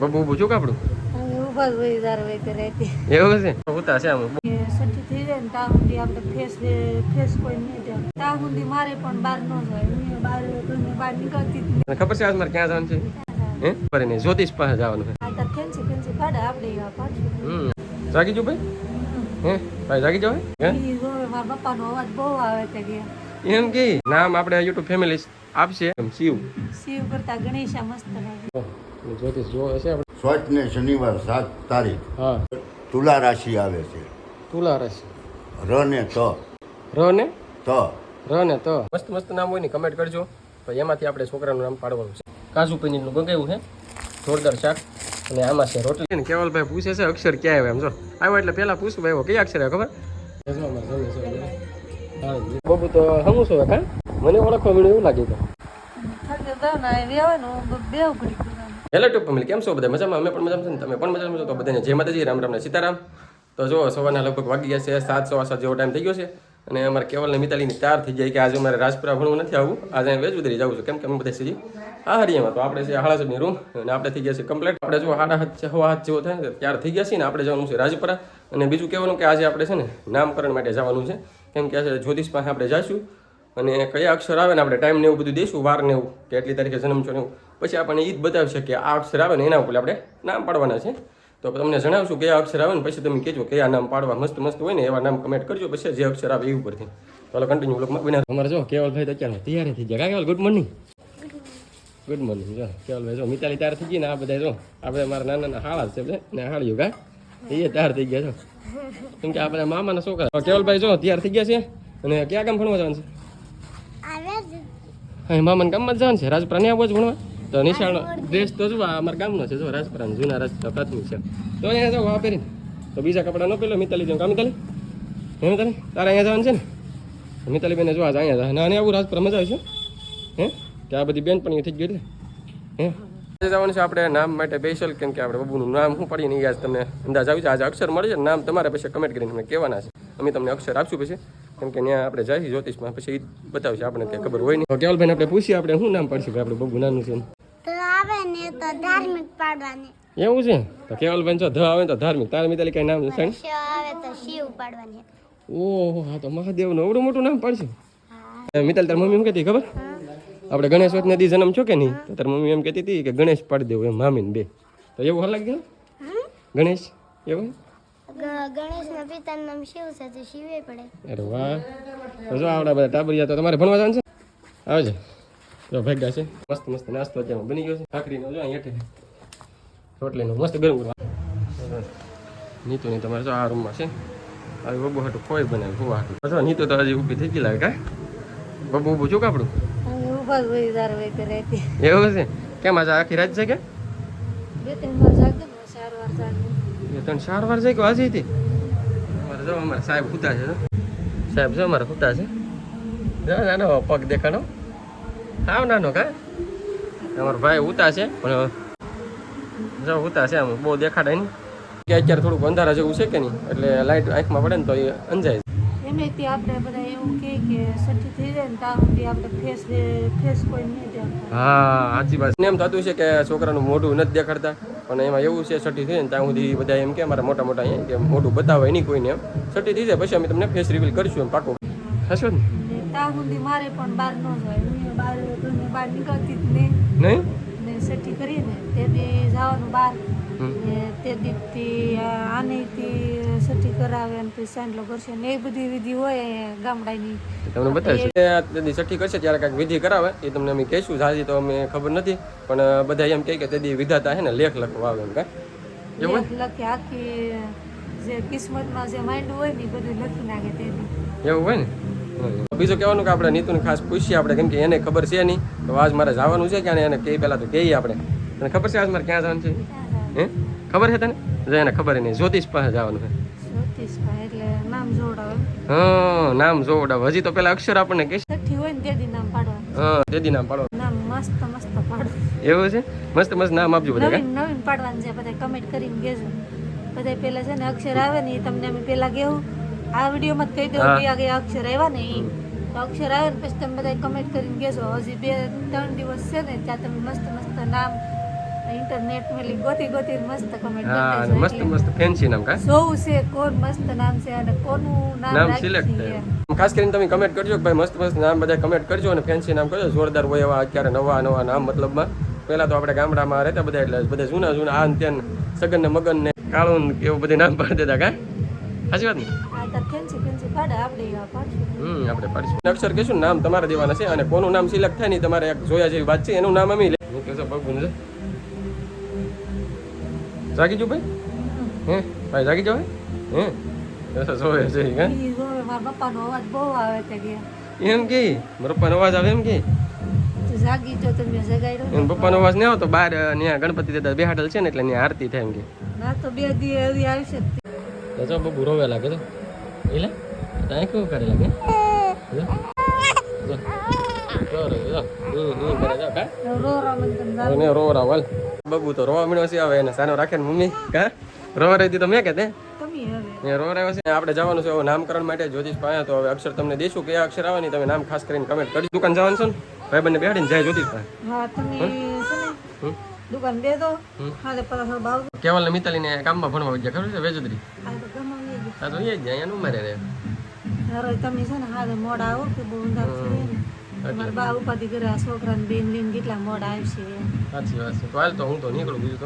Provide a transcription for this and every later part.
બબુ છું કાપડું તે એવું છે ઉતા છે આમ. કે થઈ જાય ને ત્યાં આપણે ફેસ ફેસ કોઈ નહીં ત્યાં સુધી મારે પણ બહાર ન જાય. બહાર બહાર નીકળતી જ ખબર છે આજ મારે ક્યાં જવાનું છે? હે? પર જ્યોતિષ પાસે જવાનું છે. આ તાર ફેન્સી આપણે પાછું. જાગી જો ભાઈ. હે? ભાઈ જાગી જાવ હે? મારા પપ્પાનો અવાજ બહુ આવે તે ગયા એમ કે નામ આપણે યુટ્યુબ ફેમિલી આપશે. એમ શિવ. શિવ કરતા ગણેશા મસ્ત લાગે. જ્યોતિષ જો હશે આપણે? સ્વચ્છ ને શનિવાર સાત તારીખ. હા. તુલા રાશિ આવે છે. તુલા રાશિ. ર ને ત. ર ને? ત. ર ને ત. મસ્ત મસ્ત નામ હોય ને કમેન્ટ કરજો. તો એમાંથી આપણે છોકરાનું નામ પાડવાનું છે. કાજુ પનીરનું ગંગાયું છે. જોરદાર શાક. અને આમાં છે રોટલી. ને કેવલભાઈ પૂછે છે અક્ષર ક્યાં આવે એમ જો. આવ્યો એટલે પહેલા પૂછું ભાઈ કયા અક્ષર ખબર? બબુ તો હમું છું હા મને ઓળખવા મળ્યું એવું લાગે આવી આવે કરવાનું હેલો ટુ ફેમિલી કેમ છો બધા? મજામાં? અમે પણ મજામાં છે તમે પણ મજામાં છો? તો બધાને જય માતાજી, રામ રામ સીતારામ. તો જો સવારના લગભગ વાગી ગયા છે, સાત, સવા સાત જેવો ટાઈમ થઈ ગયો છે. અને અમારે કેવલને મિતાલીની તાર થઈ જાય કે આજે અમારે રાજપુરા ભણવું નથી આવવું આજે વેજ વેજુદરી જવું છે. કેમ કે અમે બધા સીધી આ હરિયામાં તો આપણે છે હાળાસબની રૂમ અને આપણે થઈ ગયા છે કમ્પ્લેટ આપણે જો હાડા હાથ છે, હવા હાથ જેવો થાય ત્યાર થઈ ગયા છે ને, આપણે જવાનું છે રાજપુરા. અને બીજું કહેવાનું કે આજે આપણે છે ને, નામકરણ માટે જવાનું છે. કેમ કે છે જ્યોતિષ પાસે આપણે જઈશું અને કયા અક્ષર આવે ને આપણે ટાઈમ ને એવું બધું દઈશું વાર ને એવું, કે એટલી તારીખે જન્મ છો ને એવું. પછી આપણને એ જ બતાવશે કે આ અક્ષર આવે ને એના ઉપર આપણે નામ પાડવાના છે. તો તમને જણાવશું કયા અક્ષર આવે ને પછી તમે કહેજો કયા નામ પાડવા મસ્ત મસ્ત હોય ને એવા નામ કમેન્ટ કરજો, પછી જે અક્ષર આવે એ ઉપરથી. ચાલો કન્ટિન્યુ બ્લોગમાં બિના અમારે જો કેવલભાઈ તો અત્યારે તૈયાર થઈ ગયા કેવલ ગુડ મોર્નિંગ ગુડ મોર્નિંગ જો. કેવલભાઈ, જો, મિતાલી તૈયાર થઈ ગઈ ને આ બધા જો આપણે મારા નાના નાના હાળા છે ને હાળ્યું કા? એ તૈયાર થઈ ગયા છો કેમ કે આ બધા મામાના છોકરા. કેવલભાઈ જો, તૈયાર થઈ ગયા છે. અને ક્યાં ગામ ભણવા જવાનું છે? હા મામાને ગામમાં જ જવાનું છે. રાજપુરા ને આવો જ ભણવા. તો નિશાળ ડ્રેસ તો જો અમારા ગામનો છે. જો રાજપુરા જૂના રાજપુરા પ્રાથમિક છે. તો અહીંયા જાઓ, આ પહેરીને. તો બીજા કપડાં ન પહેલો મિતાલી જેમ કામ મિતાલી? હે મિતાલી? તારે અહીંયા જવાનું છે ને? મિતાલી બેને જો આજ અહીંયા જાય ના આવું રાજપુરા મજા આવે છે. હે? આ બધી બેન પણ થઈ ગઈ એટલે. હે? જવાનું છે આપણે નામ માટે સ્પેશિયલ કેમ કે આપણે બબુનું નામ શું પડીને આજ તમને અંદાજ આવી છે. આજે અક્ષર મળે છે નામ તમારે પછી કમેન્ટ કરીને તમને કહેવાના છે. અમે તમને અક્ષર આપશું પછી. કેમ કે ત્યાં આપણે જઈશું જ્યોતિષમાં. પછી એ બતાવશે આપણે કંઈ ખબર હોય નહીં. કેવલભાઈ આપણે પૂછીએ આપણે શું નામ પાડશું? આપણે બબુ નાનું છે તો આવે ને તો ધાર્મિક પાડવાની. એવું છે? તો કેવલભાઈ જો ધ આવે તો ધાર્મિક. તારા મિતાલી કઈ નામ છે? આવે તો શિવ પાડવાની. ઓહો હા તો મહાદેવનું અવડું મોટું નામ પડશે? મિતાલ તાર મમ્મી શું કહેતી ખબર? આપણે ગણેશ વત નદી જન્મ છો કે નહીં? તો તાર મમ્મી એમ કહેતી હતી કે ગણેશ પાડી દેવું એમ મામીને બે. તો એવું હલક ગયું? ગણેશ? એવું? ગણેશના પિતાનું નામ શિવ છે તો શિવે પડે. અરે વાહ. તો જો આવડા બધા ટાબરિયા તો તમારે ભણવા જવાનું છે? આવજે. જો ભેગા છે. મસ્ત મસ્ત નાસ્તો અત્યારમાં બની ગયો છે. ભાખરીનો જો અહીં હેઠે. રોટલીનો મસ્ત ગરમ ગરમ. નીતુ ની તમારે જો આ રૂમમાં છે. આવી બબુ હાટું કોઈ બનાવ્યું બહુ હાટું. જો નીતુ તો હજી ઊભી થઈ ગઈ લાગે કા? બબુ ઊભું છું કાપડું કરે એવું છે? કેમ આજે આખી રાત છે કે બે ત્રણ વાર જાગે ને ચાર વાર જાગે. બે ત્રણ ચાર વાર છે આજે હતી? અમારે જો અમારે સાહેબ હુતા છે સાહેબ જો અમારે હુતા છે. જો નાનો પગ દેખાડો. હાવ નાનો કા? અમારો ભાઈ ઉતા છે પણ જો ઉતા છે આમ બહુ દેખાડાય નહીં. કે અત્યારે થોડુંક અંધારા જેવું છે કે નહીં? એટલે લાઇટ આંખમાં પડે ને તો એ અંજાય એમ આપણે બધા એવું કહે કે સઠ્ઠી થઈ જાય ને ત્યાં સુધી આપણે ફેસ ફેસ કોઈ નહીં દે હા સાચી વાત. એમ થતું છે કે છોકરાનું મોઢું નથી દેખાડતા પણ એમાં એવું છે છઠ્ઠી થઈ ને ત્યાં સુધી બધા એમ કે અમારા મોટા મોટા અહીંયા કે મોઢું બતાવે નહીં કોઈને એમ. છઠ્ઠી થઈ જાય પછી અમે તમને ફેસ રિવીલ કરીશું એમ પાકો. હશો ને? ત્યાં સુધી મારે પણ બહાર ન જાય બહાર નીકળતી જ નહીં. નહીં? ને સઠ્ઠી કરીને તે દી જવાનું બહાર તે દીથી આનેથી સઠ્ઠી કરાવે અને પછી સાંડલો કરશે ને એ બધી વિધિ હોય ગામડાની. તમને બતાવીશું. તે છઠ્ઠી કરશે ત્યારે કાંઈક વિધિ કરાવે એ તમને અમે કહીશું. જાજી તો અમે ખબર નથી પણ બધા એમ કહે કે તે દી વિધાતા હે ને લેખ લખવા આવે એમ કાંઈ. લેખ લખી આખી જે કિસ્મતમાં જે માંડ્યું હોય ને એ બધું લખી નાખે તે એવું હોય ને? બીજું કહેવાનું કે આપણે નીતુને ખાસ પૂછીએ આપણે કેમ કે એને ખબર છે નહીં. તો આજ મારે જવાનું છે ક્યાં એને કહી પહેલાં તો કહીએ આપણે. તને ખબર છે આજ મારે ક્યાં જવાનું છે? હે? ખબર છે તને? જો એને ખબર નહીં. જ્યોતિષ પાસે જવાનું છે. નામ હા નામ જોવડાવ. હજી તો પેલા અક્ષર આપણને કહીશ હા તેદી નામ પાડો મસ્ત મસ્ત પાડો એવું છે? મસ્ત મસ્ત નામ આપજો બધા નવીન પાડવાનું છે બધા કમેન્ટ કરીને ગેજો બધા પેલા છે ને અક્ષર આવે ને એ તમને અમે પેલા કેવું આ વિડીયોમાં જ કહી દઉં. કે આ અક્ષર આવ્યા ને એ અક્ષર આવે ને પછી તમે બધા કમેન્ટ કરીને કહેજો હજી બે ત્રણ દિવસ છે ને ત્યાં તમે મસ્ત મસ્ત નામ ઇન્ટરનેટ મેલી ગોતી ગોતી મસ્ત કમેન્ટ હા મસ્ત મસ્ત ફેન્સી નામ કા? જોવું છે કોણ મસ્ત નામ છે અને કોનું નામ નામ સિલેક્ટ ખાસ કરીને તમે કમેન્ટ કરજો કે ભાઈ મસ્ત મસ્ત નામ બધા કમેન્ટ કરજો અને ફેન્સી નામ કરજો. જોરદાર હોય એવા અત્યારે નવા નવા નામ મતલબમાં. પેલા તો આપણે ગામડામાં રહેતા બધા એટલે બધા જૂના જૂના આ ને ત્યાં સગન ને મગન ને કાળું એવું બધું નામ પાડી દેતા કા? સાચી વાત ને? હમ આપણે પાડીશું. અક્ષર કહેશું ને નામ તમારે દેવાના છે અને કોનું નામ સિલેક્ટ થાય ને તમારે એક જોયા જેવી વાત છે એનું નામ અમે લે હું કહેશો પગ છે. જાગી જો ભાઈ? હે? ભાઈ જાગી જાવ હે? એસો જોવે છે હે મારા પપ્પાનો અવાજ બહુ આવે છે એમ કે? મારા પપ્પાનો અવાજ આવે એમ કે? તો જાગી તો તમે જગાડ્યો એમ પપ્પાનો અવાજ નહીં આવતો? બહાર ત્યાં ગણપતિ દાદા બેહાડેલ છે ને એટલે ત્યાં આરતી થાય એમ કે. ના તો બે દી એવી આવશે. તો જો બબુ રોવે લાગે તો. એટલે તને કેવું કરે લાગે કરે બબુ તો રોવા મીણો છે હવે એને સાનો રાખે ને મમ્મી કા રોવા રહી તો મેં કે તે રો રહ્યો છે આપણે જવાનું છે નામકરણ માટે જ્યોતિષ પાસે તો હવે અક્ષર તમને દેશું કયા અક્ષર આવવાની તમે નામ ખાસ કરીને કમેન્ટ કરજો દુકાન જવાનું છે ને ભાઈ બંને બેહાડીને જાય જ્યોતિષ પાસે ને દુકાન દે દો હા તો પાછા ને મિતાલીને કામમાં ભણવા ગયા ખબર છે વેજોદરી આ તો એ જ અહીંયા ઉમેરે રહે હારો તમે છે ને હા મોડા આવો કે બહુ ઊંધા છે મારા બા ઉપાધિ કરે આ છોકરાને બેન લઈને કેટલા મોડા આવશે સાચી વાત છે તો હાલ તો હું તો નીકળું બીજું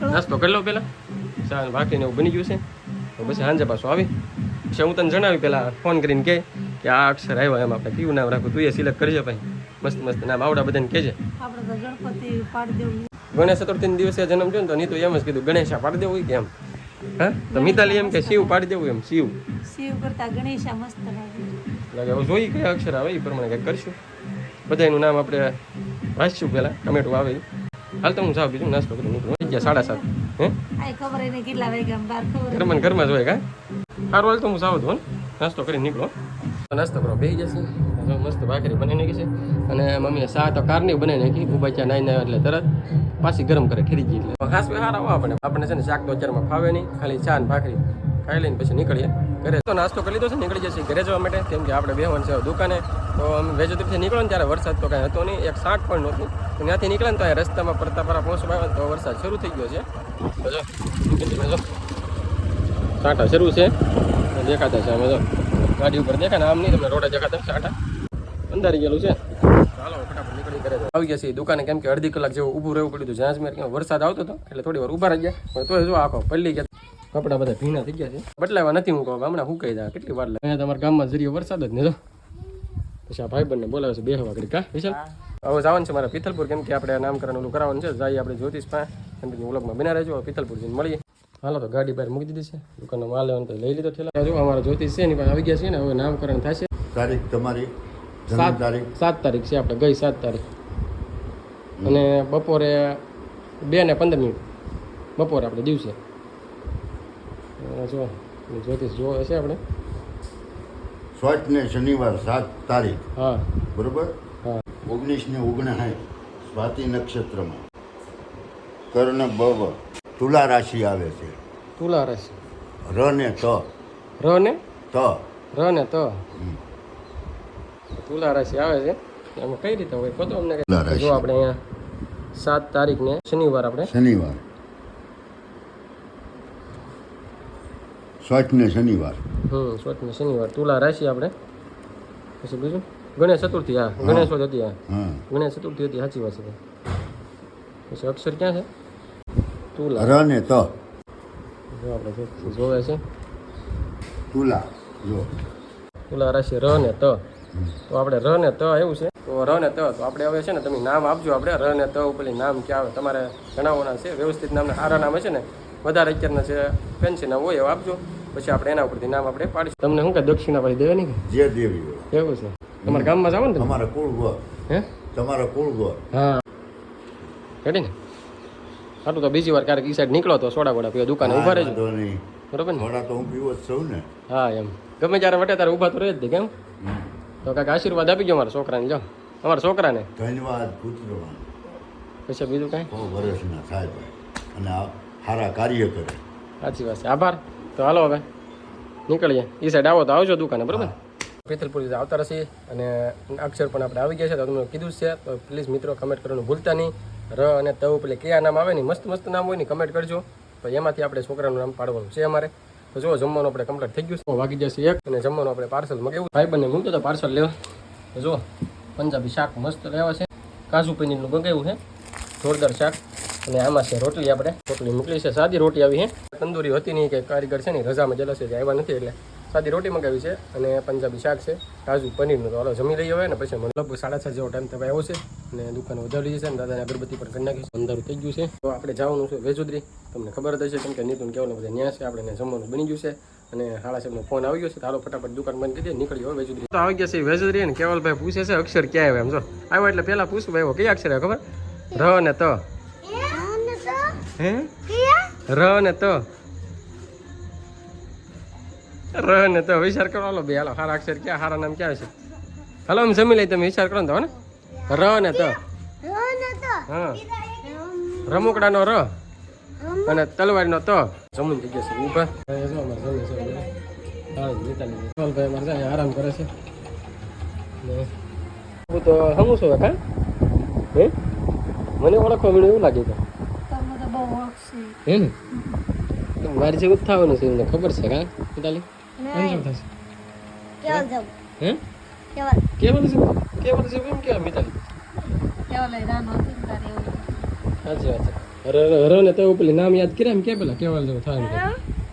તો નાસ્તો કરી લો પેલા એવું બની ગયું છે તો પછી સાંજે પાછું આવી પછી હું તને જણાવી પેલા ફોન કરીને કે આ અક્ષર આવ્યો એમ આપણે કયું નામ રાખું તું એ સિલેક્ટ કરજે ભાઈ મસ્ત મસ્ત નામ આવડા બધાને કહેજે આપણે તો ગણપતિ પાડી દેવું ગણેશ ચતુર્થી દિવસે જન્મ થયો ને તો નીતુ એમ જ કીધું ગણેશા પાડી દેવું કે એમ હા? તો મિતાલી એમ કે શિવ પાડી દેવું એમ શિવ. શિવ કરતા ગણેશા મસ્ત લાગે. હવે જોઈ કયા અક્ષર આવે એ પ્રમાણે કંઈક કરશું. બધાનું નામ આપણે વાંચશું પહેલાં ટમેટું આવે હાલ તો હું જાઉં બીજું નાસ્તો કરી નીકળું. ગયા સાડા સાત. હે? ખબર એને કેટલા વાગ્યા ઘરમાં ઘરમાં જ હોય કા? સારું હાલ તો હું જાઉં છું નાસ્તો કરી નીકળો નાસ્તો કરો બેસી જશે. હવે મસ્ત ભાખરી બની નાખી છે. અને મમ્મીએ સા તો કારની બનાવી નાખી. ઊભા ચા નાઈ નાય એટલે તરત પાછી ગરમ કરે, ઠરી ગઈ એટલે. ખાસ સારા આપણે આપણે છે ને શાક તો અત્યારમાં ફાવે નહીં. ખાલી ચા ને ભાખરી ખાઈ લઈને પછી નીકળીએ ઘરે. તો નાસ્તો કરી લીધો છે, નીકળી જશે ઘરે જવા માટે. કેમ કે આપણે બેહવાનું છે દુકાને. તો અમે વેજોદરીથી નીકળો ને ત્યારે વરસાદ તો કાંઈ હતો નહીં. એક શાક પણ નહોતું. તો ત્યાંથી નીકળે ને તો રસ્તામાં પડતા પરા પહોંચવા આવ્યા તો વરસાદ શરૂ થઈ ગયો છે. સાંઠા જો જો. શરૂ છે. દેખાતા છે અમે જો. ગાડી ઉપર દેખાય ને આમ નહીં તમને રોડે દેખાતા સાંટા. અંધારી ગયેલું છે. આવી ગયા છે દુકાને કેમ કે અડધી કલાક જેવું ઊભું રહેવું પડ્યું હતું. જ્યાં મેં કેમ વરસાદ આવતો હતો એટલે થોડી વાર ઊભા રહી ગયા. પણ તોય જો આખો પલ્લી ગયા. કપડા બધા ભીના થઈ ગયા છે. બદલાવા નથી હું કહું હમણાં હુકાઈ જાય કેટલી વાર લાગે. તમારા ગામમાં જરીયો વરસાદ જ નહીં જો. પછી આ ભાઈબંધને બોલાવે છે બે હવા ઘડી કા વિશાલ હવે જવાનું છે મારા પિથલપુર કેમ કે આપણે નામકરણ ઓલું કરાવવાનું છે. જઈએ આપણે જ્યોતિષ પાસે. કે વ્લોગમાં બિના રહેજો પિથલપુર જઈને મળીએ. હાલો તો ગાડી બહાર મૂકી દીધી છે. દુકાનનો માલ લેવાનો તો લઈ લીધો ઠેલા. જો અમારા જ્યોતિષ છે એની પાસે આવી ગયા છે ને હવે નામકરણ થશે. તારીખ તમારી? સાત તારીખ. સાત તારીખ છે આપણે ગઈ સાત તારીખ. અને બપોરે બે ને પંદર મિનિટ. બપોરે આપણે દિવસે. જો જ્યોતિષ જો હશે આપણે? સ્વચ્છ ને શનિવાર સાત તારીખ. હા. બરોબર? હા. ઓગણીસ ને ઓગણસાઠ સ્વાતિ નક્ષત્રમાં. કર્ણ બવ તુલા રાશિ આવે છે. તુલા રાશિ. ર ને ત. ર ને? ત. ર ને ત. તુલા રાશિ આવે છે. એમાં કઈ રીતે હોય કહો અમને જો આપણે અહીંયા સાત તારીખ ને શનિવાર આપણે શનિવાર. સ્વચ્છ શનિવાર. હમ સ્વચ્છ શનિવાર. તુલા રાશિ આપણે. પછી બીજું? ગણેશ ચતુર્થી હા. ગણેશ હતી હા. હા. ગણેશ ચતુર્થી હતી સાચી વાત છે પછી અક્ષર ક્યાં છે? તુલા. ર ને ત. જો આપણે જોવે છે. તુલા જો. તુલા રાશિ ર ને ત. તો આપણે ર ને ત એવું છે? તો ર ને ત તો આપણે હવે છે ને તમે નામ આપજો આપણે. ર ને ત ઉપરથી નામ ક્યાં આવે તમારે જણાવવાના છે. વ્યવસ્થિત નામના સારા નામ છે ને વધારે અત્યારના છે ફેન્સી નામ હોય એવા આપજો. પછી આપણે એના ઉપરથી નામ આપણે પાડીશું. તમને શું કે દક્ષિણા પાડી દેવાની જે દેવી હોય. એવું છે. તમારા ગામમાં જાવ ને તમારે કુળ ગોર હે? તમારા કુળ ગોર હા. રેડી ને? સારું તો બીજી વાર ક્યારેક ઈ સાઈડ નીકળો તો સોડા વડા પીવા દુકાને ઊભા રહેજો. બરોબર ને? વડા તો હું પીવો જ છું ને. હા એમ. ગમે ત્યારે વટે ત્યારે ઊભા તો રહે જ કેમ. તો કાંઈક આશીર્વાદ આપી ગયો મારા છોકરાને જો. અમારા છોકરાને. ધન્યવાદ પુત્રમાં પછી બીજું કાંઈ? બહુ વર્ષના થાય અને સારા કાર્ય કરે. સાચી વાત છે. આભાર. તો હાલો હવે નીકળીએ. એ સાઈડ આવો તો આવજો દુકાને બરાબર? પિથલપુર આવતા રહેશે અને અક્ષર પણ આપણે આવી ગયા છે તો તમને કીધું છે. તો પ્લીઝ મિત્રો કમેન્ટ કરવાનું ભૂલતા નહીં. ર અને તવ પેલે કયા નામ આવે ને મસ્ત મસ્ત નામ હોય ને કમેન્ટ કરજો. તો એમાંથી આપણે છોકરાનું નામ પાડવાનું છે અમારે. તો જો જમવાનું આપણે કમ્પ્લીટ થઈ ગયું છે. વાગી જશે એક. અને જમવાનું આપણે પાર્સલ મગાવ્યું ભાઈ બંને મૂકતો તો પાર્સલ લેવા. જો પંજાબી શાક મસ્ત લેવા છે. કાજુ પનીરનું મગાવ્યું છે. જોરદાર શાક. અને આમાં છે રોટલી આપણે. રોટલી મોકલી છે. સાદી રોટી આવી છે. તંદુરી હતી નહીં કે કારીગર છે ને રજામાં જલસે આવ્યા નથી એટલે. સાદી રોટી મંગાવી છે અને પંજાબી શાક છે કાજુ પનીરનું તો હાલો જમી લઈએ હવે ને પછી મતલબ સાડા છ જેવો ટાઈમ તમે આવ્યો છે અને દુકાન વધારી જશે ને દાદાને અગરબત્તી પણ કરી નાખીશું અંધારું થઈ ગયું છે. તો આપણે જવાનું છે વેજુદરી. તમને ખબર જ હશે કેમ કે નીતુન કેવાનું બધા ન્યા છે આપણે જમવાનું બની ગયું છે અને હાડા સાહેબનો ફોન આવી ગયો છે. તો હાલો ફટાફટ દુકાન બંધ કરી દે નીકળી હવે વેજુદરી. તો આવી ગયા છે વેજુદરી અને કેવલભાઈ પૂછે છે અક્ષર ક્યાં આવે એમ જો. આવ્યો એટલે પહેલાં પૂછું ભાઈ કયા અક્ષર આવે ખબર? ર ને ત. હે? ર ને ત. ર ને તો વિચાર કરો હાલો બે હાલો હારા અક્ષર ક્યાં હારા નામ ક્યાં છે? હાલો આમ જમી લઈ તમે વિચાર કરો ને તો હે ને? ર ને ત. હા. રમકડાનો ર. અને તલવારનો તો. જમીન થઈ ઊભા. જો જમીન છે નીતાલી. વિમલભાઈ અમારે આરામ કરે છે? હું તો હમું છું કા? હે? મને ઓળખવા મળ્યું એવું લાગે તો હે ને? મારી જેવું જ થવાનું છે એમને ખબર છે કા? નીતાલી શું થશે? કેવલ જવું? હે? કેવલ કેવલ છે? કેવલ છે? એમ કેવા મિતાલી કેવા લઈ રાનો હતી તારે સાચી વાત છે. ર ર- ર ને તો પેલી નામ યાદ કર્યા એમ કે પેલા કેવલ જેવું થાય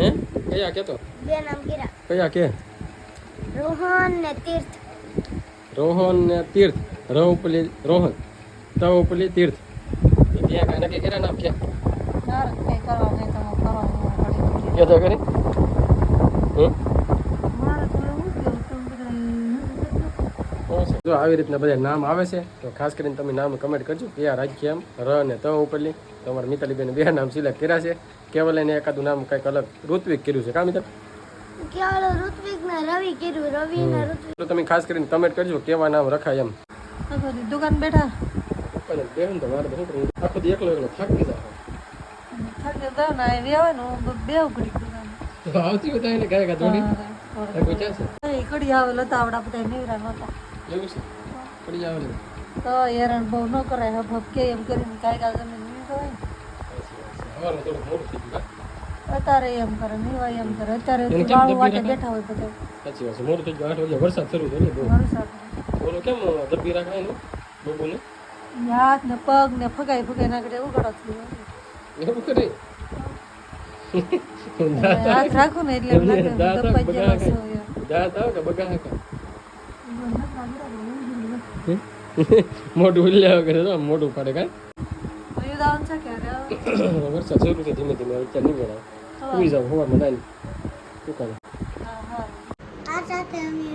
હે? કયા કેતો? બે નામ કયા કે? રોહન ને તીર્થ. રોહન ને તીર્થ. ર પેલી રોહન તવ પેલી તીર્થ. ત્યાં કાંઈ નક્કી કર્યા નામ કે? કરો કરો કે તો કરી હમ મારે તો એવું કેવું તમે બધા જો આવી રીતના બધા નામ આવે છે તો ખાસ કરીને તમે નામ કમેન્ટ કરજો. કયા રાજ્ય એમ? ર અને ત ઉપરલી તો અમારા મિતાલીબેન બે નામ સિલેક્ટ કર્યા છે. કેવલ એને એકાદું નામ કંઈક અલગ ઋત્વિક કર્યું છે. કા મિત્ર તો તમે ખાસ કરીને કમેન્ટ કરજો કેવા નામ રખાય એમ. દુકાન બેઠા. પણ તો મારે તો શું કરવું? આખો દી એકલો એકલો થાકી જાય. થાકે દો ને આવી આવે ને બે ઘડી દુકાન. આવતી હોય એટલે ગયા કાંઈ કાંઈ કોઈ આવે લતા આવડા બધા નીવરા નહોતા. એવું છે? પડી જાવ ને તો હેરાન બહુ ન કરાય. હબ હબ કે એમ કરીને કાંઈ કાંઈ જમીન નીકળો હોય ને. સવારનું થોડુંક મોડું થઈ ગયું અત્યારે એમ કરે નીવાય એમ કરે. અત્યારે વાળું વાટે બેઠા હોય બધા. સાચી વાત છે. મોડું થઈ ગયું આઠ વાગે વરસાદ શરૂ થયો ને બહુ. વરસાદ. બોલો કેમ દબી રાખાય ને બબુને? હાથ ને પગ ને ફગાઈ ફગાઈ નાખે ઉઘાડો થયો એવું કરે? હાથ રાખું ને એટલે. દાંત આવે કે બગા હાકા મોઢું ઉલ્લ્યા કરે તો મોઢું પડે કાંઈ. છે? વરસાદ શરૂ ધીમે ધીમે અત્યારે નહીં જાવ શું કરે? આ સાથે અમે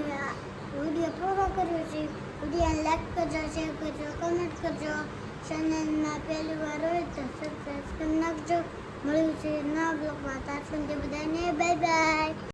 વીડિયો પૂરો કર્યો છે. વીડિયો લાઈક કરજો શેર કરજો કમેન્ટ કરજો. ચેનલમાં પહેલી વાર હોય તો સબસ્ક્રાઈબ કરી નાખજો. મળ્યું છે નવા બ્લોગમાં ત્યાં સુધી બધાને બાય બાય